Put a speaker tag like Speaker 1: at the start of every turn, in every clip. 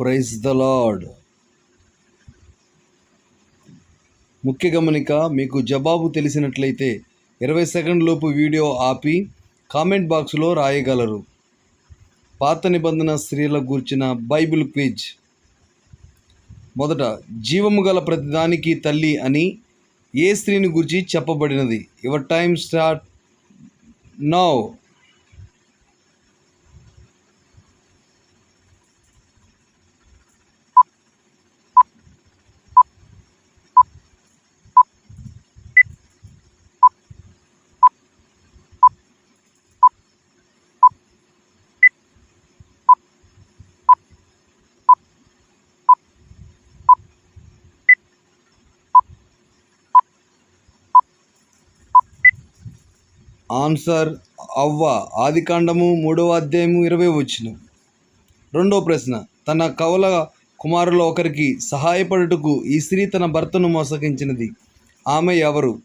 Speaker 1: Praise the lord. ముఖ్య గమనిక మీకు జవాబు తెలిసినట్లయితే ఇరవై సెకండ్ లోపు వీడియో ఆపి కామెంట్ బాక్స్లో రాయగలరు. పాత నిబంధన స్త్రీల గూర్చిన బైబిల్ క్విజ్. మొదట జీవము గల ప్రతిదానికి తల్లి అని ఏ స్త్రీని గురించి చెప్పబడినది? Your time start now answer అవ్వ. ఆదికాండము మూడవ అధ్యాయము ఇరవై వచ్చిన రెండో ప్రశ్న తన కవల కుమారుల ఒకరికి సహాయపడుటకు ఈ స్త్రీ తన భర్తను మోసగించినది. ఆమె ఎవరు?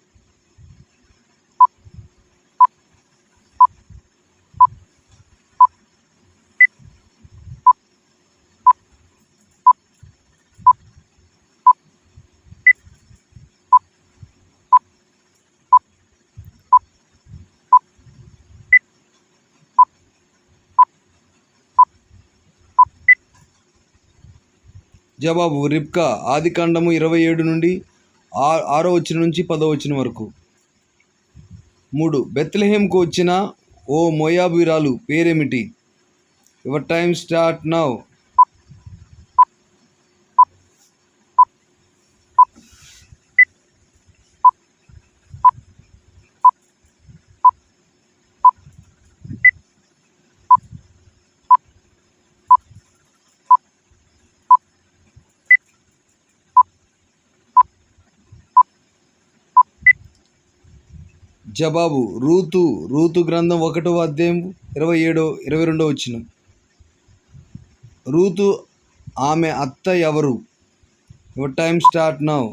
Speaker 1: జవాబు రిబ్కా. ఆదికాండము ఇరవై ఏడు నుండి ఆరో వచ్చిన నుంచి పదో వచ్చిన వరకు. మూడు బెత్లహేమ్కు వచ్చిన ఓ మోయాబీరాలు పేరేమిటి? Your time start now. జవాబు రూతు రూతు గ్రంథం ఒకటో అధ్యాయం ఇరవై ఏడో ఇరవై రెండో వచ్చిన. రూతు ఆమె అత్త ఎవరు? యువర్ టైం స్టార్ట్ నౌ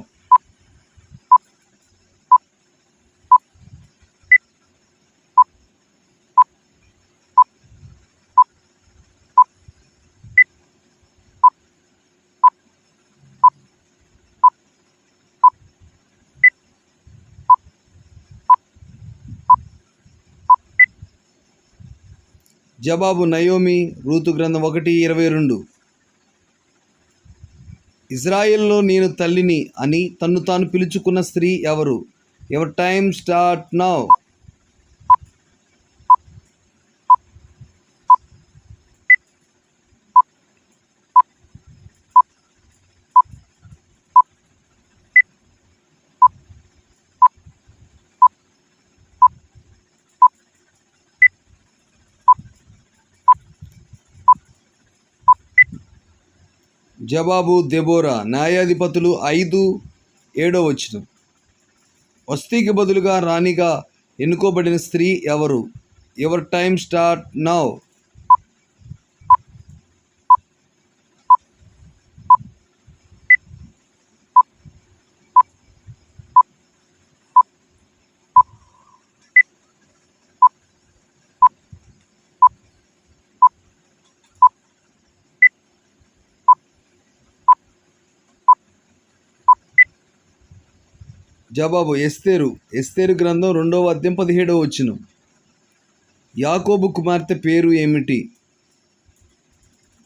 Speaker 1: జవాబు నయోమి రూతు గ్రంథం ఒకటి ఇరవై రెండు. ఇజ్రాయెల్లో నేను తల్లిని అని తన్ను తాను పిలుచుకున్న స్త్రీ ఎవరు? Your time start now. జవాబు దెబోరా. న్యాయాధిపతులు ఐదు ఏడో వచ్చిన. వస్తీకి బదులుగా రాణిగా ఎన్నుకోబడిన స్త్రీ ఎవరు? Your time start now. జవాబు ఎస్తేరు. ఎస్తేరు గ్రంథం రెండవ అధ్యాయం పదిహేడవ వచ్చిన యాకోబు కుమార్తె పేరు ఏమిటి?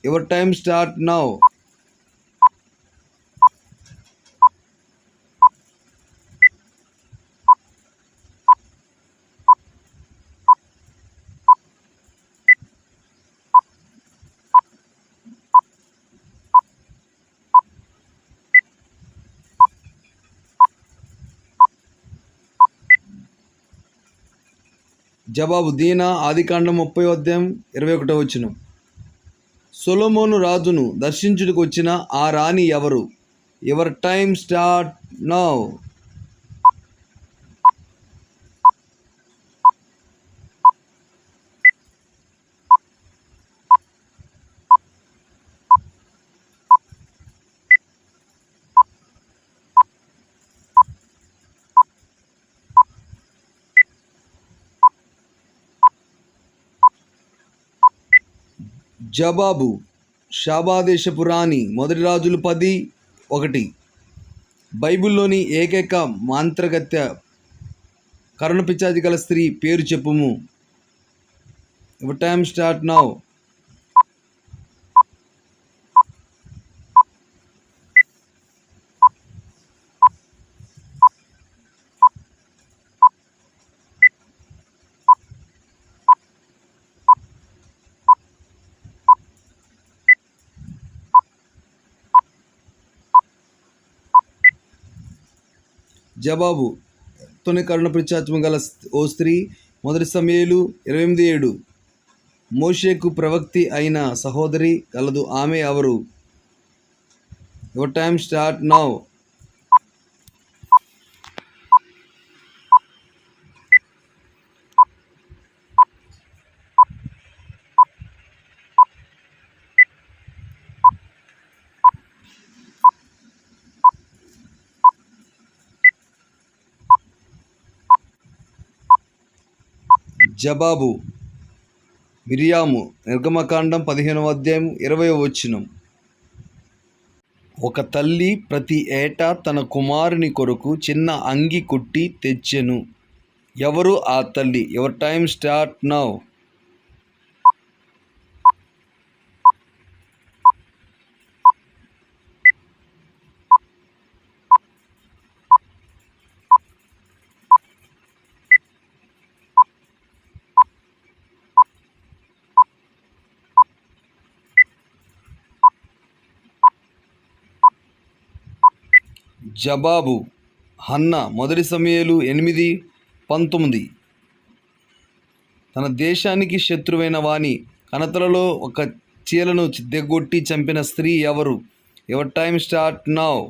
Speaker 1: Your time start now. జవాబు దీనా ఆదికాండం ముప్పై అధ్యాయం ఇరవై ఒకటో వచ్చిన సొలమోను రాజును దర్శించుటకు వచ్చిన ఆ రాణి ఎవరు? Your time start now. జవాబు శాబాదేశపు రాణి మొదటి రాజులు పది ఒకటి. బైబిల్లోని ఏకైక మాంత్రగత్య కరుణ పిచ్చాది గల స్త్రీ పేరు చెప్పుము. టైం స్టార్ట్ నౌ జవాబు. తొని కరుణ పిచ్చాత్మ గల ఓ స్త్రీ మొదటి సమయలు ఇరవై ఎనిమిది ఏడు. మోషేకు ప్రవక్తి అయిన సహోదరి కలదు ఆమె ఎవరు? Your time start now. జబాబు Miriam నిర్గమకాండం పదిహేనవ అధ్యాయం ఇరవై వచ్చినం ఒక తల్లి ప్రతి ఏటా తన కుమారుని కొరకు చిన్న అంగి కుట్టి తెచ్చెను. ఎవరు ఆ తల్లి? Your time start now? జవాబు హన్న మొదటి సమయాలు ఎనిమిది పంతొమ్మిది. తన దేశానికి శత్రువైన వాణి కనతలలో ఒక చీలను దిగ్గొట్టి చంపిన స్త్రీ ఎవరు? Your time start now.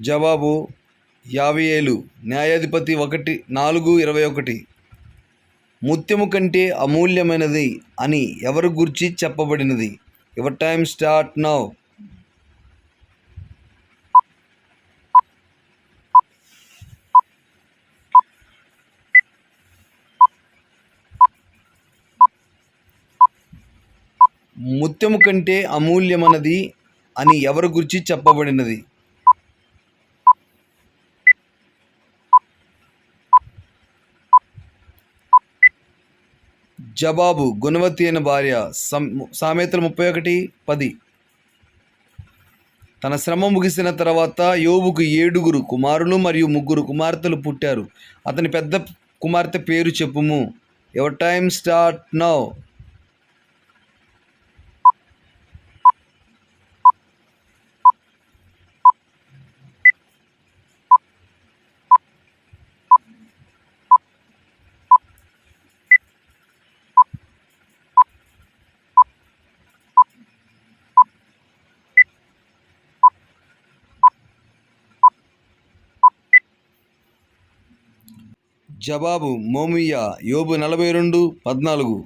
Speaker 1: జవాబు యాభై ఏళ్ళు న్యాయాధిపతి ఒకటి నాలుగు ఇరవై ఒకటి. ముత్యము కంటే అమూల్యమైనది అని ఎవరి గురించి చెప్పబడినది? ఎవర్ టైమ్ స్టార్ట్ నౌ ముత్యము కంటే అమూల్యమైనది అని ఎవరి గురించి చెప్పబడినది? జవాబు గుణవతి అయిన భార్య సం సామెతలు ముప్పై ఒకటి పది. తన శ్రమ ముగిసిన తర్వాత యోబుకు ఏడుగురు కుమారులు మరియు ముగ్గురు కుమార్తెలు పుట్టారు. అతని పెద్ద కుమార్తె పేరు చెప్పుము. Your time start now? జవాబు మోమియా యోబు నలభై రెండు పద్నాలుగు.